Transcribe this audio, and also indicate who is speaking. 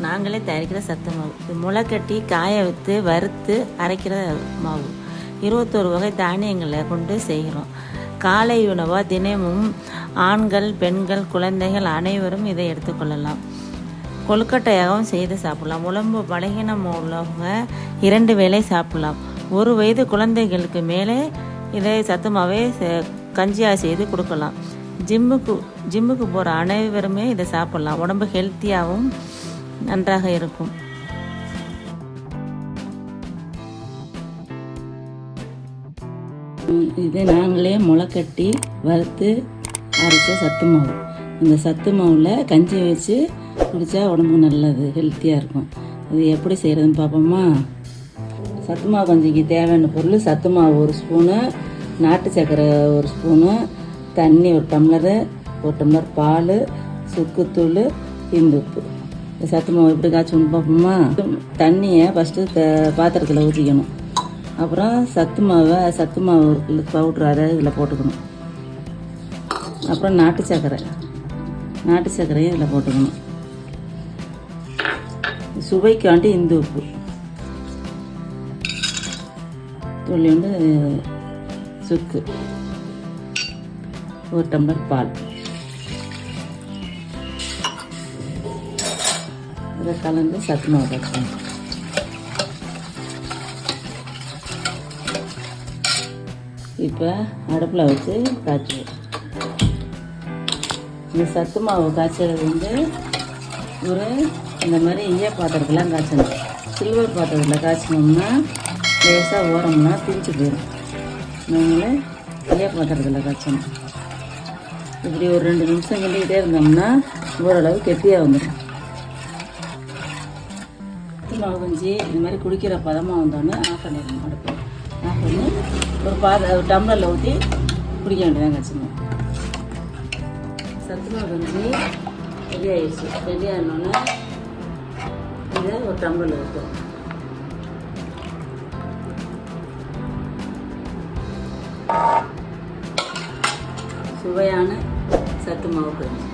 Speaker 1: நாங்களே தயாரிக்கிற சத்து மாவு. இது முளைக்கட்டி காய வைத்து வறுத்து அரைக்கிற மாவு. இருபத்தோரு வகை தானியங்களை கொண்டு செய்கிறோம். காலை உணவாக தினமும் ஆண்கள் பெண்கள் குழந்தைகள் அனைவரும் இதை எடுத்துக்கொள்ளலாம் கொழுக்கட்டையாகவும் செய்து சாப்பிடலாம். உடம்பு பலகீனம் உள்ளவங்க இரண்டு வேளை சாப்பிடலாம். ஒரு வயது குழந்தைகளுக்கு மேலே இதை சத்துமாவே செ- கஞ்சியாக செய்து கொடுக்கலாம். ஜிம்முக்கு ஜிம்முக்கு போகிற அனைவருமே இதை சாப்பிடலாம். உடம்பு ஹெல்த்தியாகவும் நன்றாக இருக்கும். இது நாங்களே முளைக்கட்டி வறுத்து அரைச்ச சத்து மாவு. இந்த சத்து மாவில் கஞ்சி வச்சு குடித்தா உடம்புக்கு நல்லது ஹெல்த்தியாக இருக்கும். இது எப்படி செய்கிறதுன்னு பார்ப்போமா சத்து மாவு கஞ்சிக்கு தேவையான பொருள் சத்து மாவு ஒரு ஸ்பூனு நாட்டு சர்க்கரை ஒரு ஸ்பூனு தண்ணி ஒரு டம்ளரு ஒரு டம்ளர் பால் சுக்குத்தூள் இந்துப்பு சத்துமாவு சத்து மாவு எப்படி காய்ச்சணும் பார்ப்போமா? தண்ணியை ஃபஸ்ட்டு த பாத்திரத்தில் ஊற்றிக்கணும் அப்புறம் சத்து மாவை சத்து மாவு பவுட்ரு அதை இதில் போட்டுக்கணும். அப்புறம் நாட்டு சர்க்கரை. நாட்டு சர்க்கரையும் இதில் போட்டுக்கணும். சுவைக்காண்டி இந்து உப்பு. துள்ளி வந்து சுக்கு. ஒரு டம்ளர் பால். அதை கலந்து சத்து மாவு இப்போ அடுப்பில் வச்சு காய்ச்சுவோம். இந்த சத்து மாவு காய்ச்சறது வந்து ஒரு இந்த மாதிரி ஈய பாத்திரத்துலாம் காய்ச்சணும். சில்வர் பாத்திரத்தில் காய்ச்சினோம்னா லேசாக ஓரம்னா பிரிஞ்சு போயிடும் நாங்களே ஈய பாத்திரத்தில் காய்ச்சணும். இப்படி ஒரு ரெண்டு நிமிஷம் கிண்டிக்கிட்டே இருந்தோம்னா ஓரளவு கெட்டியாக வந்துடும் மாவு கஞ்சி இந்த மாதிரி குடிக்கிற பதமாக வந்தோடனே ஆஃப் பண்ணிடணும் அடுப்பு. ஆஃப் பண்ணி ஒரு பாத ஒரு டம்ளரில் ஊற்றி குடிக்க வேண்டியதாங்க வச்சுங்க சத்துமாவு கஞ்சி ரெடி ஆயிடுச்சு. ரெடி ஆனோடனே இதை ஒரு டம்ளரில் ஊற்றும் சுவையான சத்து மாவு கஞ்சி